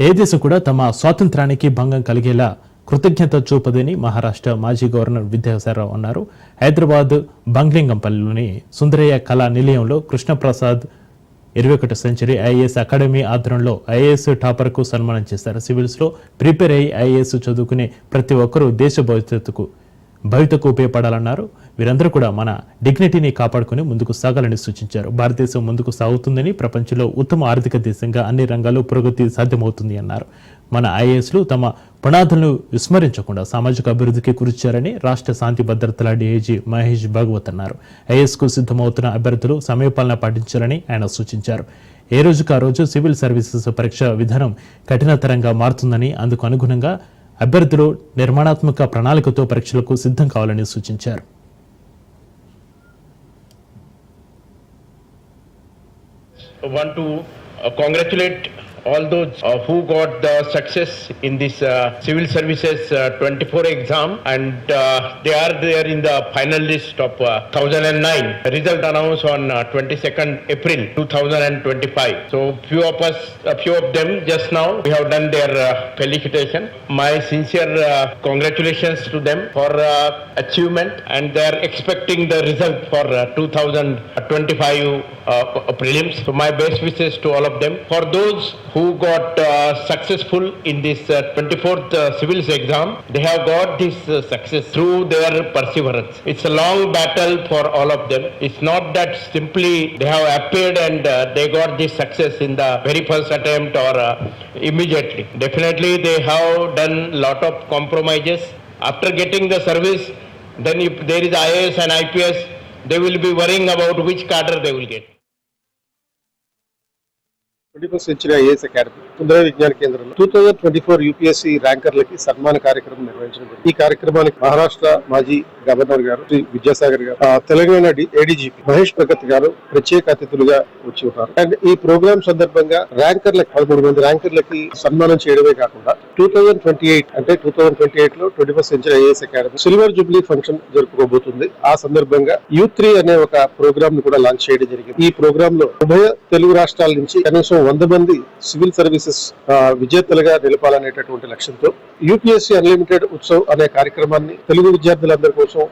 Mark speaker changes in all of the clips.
Speaker 1: ఏ దేశం కూడా తమ స్వాతంత్రానికి భంగం కలిగేలా కృతజ్ఞత చూపదని మహారాష్ట్ర మాజీ గవర్నర్ విద్యాసారావు అన్నారు. హైదరాబాద్ బంగ్లింగంపల్లిలోని సుందరయ్య కళా నిలయంలో కృష్ణప్రసాద్ ఇరవై ఒకటి సెంచరీ ఐఏఎస్ అకాడమీ ఆధ్వర్యంలో ఐఏఎస్ టాపర్కు సన్మానం చేశారు. సివిల్స్లో ప్రిపేర్ అయ్యి ఐఏఎస్ చదువుకునే ప్రతి ఒక్కరూ దేశ భవిష్యత్తుకు భవితకు ఉపయోగపడాలన్నారు వీరందరూ కూడా మన డిగ్నిటీని కాపాడుకుని ముందుకు సాగాలని సూచించారు. భారతదేశం ముందుకు సాగుతుందని ప్రపంచంలో ఉత్తమ ఆర్థిక దేశంగా అన్ని రంగాల్లో పురోగతి సాధ్యమవుతుంది అన్నారు. మన ఐఏఎస్లు తమ పునాదులను విస్మరించకుండా సామాజిక అభివృద్ధికి కృషిచారని రాష్ట్ర శాంతి భద్రతల డీఐజీ మహేష్ భాగవత్ అన్నారు. ఐఏఎస్కు సిద్ధమవుతున్న అభ్యర్థులు సమయపాలన పాటించాలని ఆయన సూచించారు. ఏ రోజుకు ఆ రోజు సివిల్ సర్వీసెస్ పరీక్ష విధానం కఠినతరంగా మారుతుందని అందుకు అనుగుణంగా అభ్యర్థులు నిర్మాణాత్మక ప్రణాళికతో పరీక్షలకు సిద్ధం కావాలని సూచించారు.
Speaker 2: Want to uh, congratulate all those uh, who got the success in this uh, civil services uh, 24 exam and uh, they are there in the final list of uh, 1009 result announced on uh, 22nd april 2025 so few of us a few of them just now we have done their uh, felicitation my sincere uh, congratulations to them for uh, achievement and they are expecting the result for uh, 2025 uh, prelims. So my best wishes to all of them. For those who got uh, successful in this uh, 24th uh, civils exam, they have got this uh, success through their perseverance. It's a long battle for all of them. It's not that simply they have appeared and uh, they got this success in the very first attempt or uh, immediately. Definitely they have done lot of compromises. After getting the service, then if there is IAS and IPS, they will be worrying about which cadre they will get.
Speaker 3: Twenty first century IAS academy సుందర విజ్ఞాన కేంద్రంలో two thousand twenty four UPSC ర్యాంకర్లకి సన్మాన కార్యక్రమం నిర్వహించడం ఈ కార్యక్రమానికి మహారాష్ట్ర మాజీ governor గారు శ్రీ విద్యాసాగర్ గారు ఆ, తెలంగాణ ఏడీజీపీ మహేష్ భగత్ గారు ప్రత్యేక అతిథులుగా వచ్చి ఉన్నారు అండ్ ఈ ప్రోగ్రామ్ సందర్భంగా ర్యాంకర్లకు పదమూడు మంది ర్యాంకర్లకి సన్మానం చేయడమే కాకుండా టూ థౌజండ్ ట్వంటీ ఎయిట్ అంటే టూ థౌజండ్ ట్వంటీ ఎయిట్లో twenty first century IAS academy silver jubilee function జరుపుకోబోతుంది. ఆ సందర్భంగా యూత్ త్రీ అనే ఒక ప్రోగ్రామ్ను కూడా లాంచ్ చేయడం జరిగింది. ఈ ప్రోగ్రామ్లో ఉభయ తెలుగు రాష్ట్రాల నుంచి కనీసం వంద మంది సివిల్ సర్వీసెస్ విజేతలుగా నిలపాలనేటటువంటి లక్ష్యంతో యూపీఎస్సీ అన్లిమిటెడ్ ఉత్సవ్ అనే కార్యక్రమాన్ని తెలుగు విద్యార్థులందరి కోసం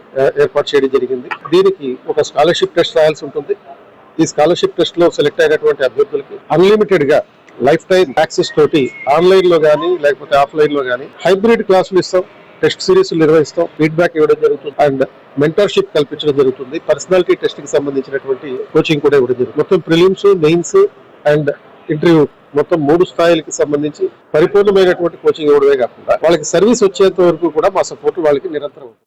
Speaker 3: ఏర్పాటు చేయడం జరిగింది. దీనికి ఒక స్కాలర్షిప్ టెస్ట్ రాయాల్సి ఉంటుంది. ఈ స్కాలర్షిప్ టెస్ట్లో సెలెక్ట్ అయినటువంటి అభ్యర్థులకి అన్లిమిటెడ్గా లైఫ్ టైం యాక్సెస్ తోటి ఆన్లైన్లో గానీ లేకపోతే ఆఫ్లైన్లో గానీ హైబ్రిడ్ క్లాసులు ఇస్తాం టెస్ట్ సిరీస్ నిర్వహిస్తాం ఫీడ్బ్యాక్ ఇవ్వడం జరుగుతుంది అండ్ మెంటర్షిప్ కల్పించడం జరుగుతుంది. పర్సనాలిటీ టెస్ట్కి సంబంధించినటువంటి కోచింగ్ కూడా ఇవ్వడం జరుగుతుంది. మొత్తం ప్రిలిమ్స్ మెయిన్స్ అండ్ ఇంటర్వ్యూ మొత్తం మూడు స్థాయిలకి సంబంధించి పరిపూర్ణమైనటువంటి కోచింగ్ ఇవ్వడమే కాకుండా వాళ్ళకి సర్వీస్ వచ్చేంత వరకు కూడా మా సపోర్ట్ వాళ్ళకి నిరంతరం ఉంటుంది.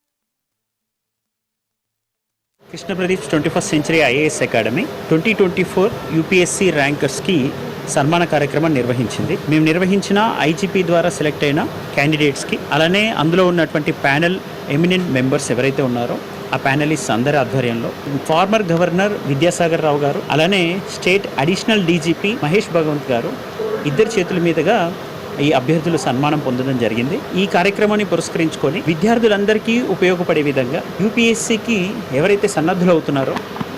Speaker 4: Krishna Pradeep twenty first century IAS academy twenty twenty four UPSC ర్యాంకర్స్కి సన్మాన కార్యక్రమం నిర్వహించింది. మేము నిర్వహించిన ఐజీపీ ద్వారా సెలెక్ట్ అయిన క్యాండిడేట్స్కి అలానే అందులో ఉన్నటువంటి ప్యానెల్ ఎమినెంట్ మెంబర్స్ ఎవరైతే ఉన్నారో ఆ ప్యానలిస్ట్ అందరి ఆధ్వర్యంలో. ఫార్మర్ గవర్నర్ విద్యాసాగర్ రావు గారు అలానే state additional DGP Mahesh Bhagwat garu ఇద్దరి చేతుల మీదుగా ఈ అభ్యర్థులు సన్మానం పొందడం జరిగింది. ఈ కార్యక్రమాన్ని పురస్కరించుకొని విద్యార్థులందరికీ ఉపయోగపడే విధంగా యూపీఎస్సికి ఎవరైతే సన్నద్ధులు అవుతున్నారో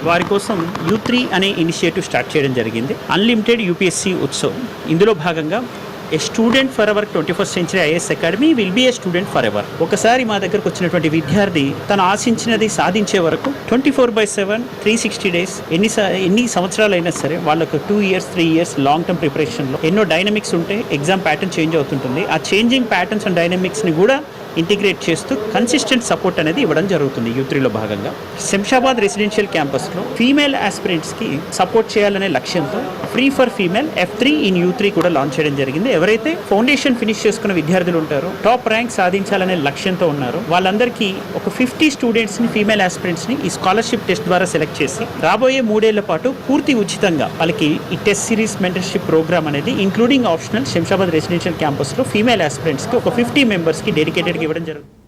Speaker 4: వారి కోసం యూ త్రీ అనే ఇనిషియేటివ్ స్టార్ట్ చేయడం జరిగింది. అన్లిమిటెడ్ యూపీఎస్సీ ఉత్సవం. ఇందులో భాగంగా a student forever twenty first century IAS academy will be a student forever ఒకసారి మా దగ్గరకు వచ్చినటువంటి విద్యార్థి తను ఆశించినది సాధించే వరకు twenty four by seven three sixty days ఎన్ని ఎన్ని సంవత్సరాలు అయినా సరే వాళ్ళకు two years three years long term ప్రిపరేషన్లో ఎన్నో డైనమిక్స్ ఉంటే ఎగ్జామ్ ప్యాటర్న్ చేంజ్ అవుతుంటుంది. ఆ చేంజింగ్ ప్యాటర్న్స్ అండ్ డైనమిక్స్ని కూడా ఇంటిగ్రేట్ చేస్తూ కన్సిస్టెంట్ సపోర్ట్ అనేది ఇవ్వడం జరుగుతుంది యూత్రిలో భాగంగా. శంషాబాద్ రెసిడెన్షియల్ క్యాంపస్లో ఫీమేల్ ఆస్పిరెంట్స్కి సపోర్ట్ చేయాలనే లక్ష్యంతో free for female F three in U three కూడా లాంచ్ చేయడం జరిగింది. ఎవరైతే ఫౌండేషన్ ఫినిష్ చేసుకున్న విద్యార్థులు ఉంటారో టాప్ ర్యాంక్ సాధించాలనే లక్ష్యంతో ఉన్నారో వాళ్ళందరికీ ఒక ఫిఫ్టీ స్టూడెంట్స్ని ఫీమేల్ ఆస్పిరెంట్స్ని ఈ స్కాలర్షిప్ టెస్ట్ ద్వారా సెలెక్ట్ చేసి రాబోయే మూడేళ్ళ పాటు పూర్తి ఉచితంగా వాళ్ళకి ఈ టెస్ట్ సిరీస్ మెంటర్షిప్ ప్రోగ్రామ్ అనేది ఇంక్లూడింగ్ ఆప్షనల్ శంషాబాద్ రెసిడెన్షియల్ క్యాంపస్లో ఫీమేల్ ఆస్పిరెంట్స్కి ఒక ఫిఫ్టీ మెంబర్స్కి డెడికేటెడ్గా ఇవ్వడం జరుగుతుంది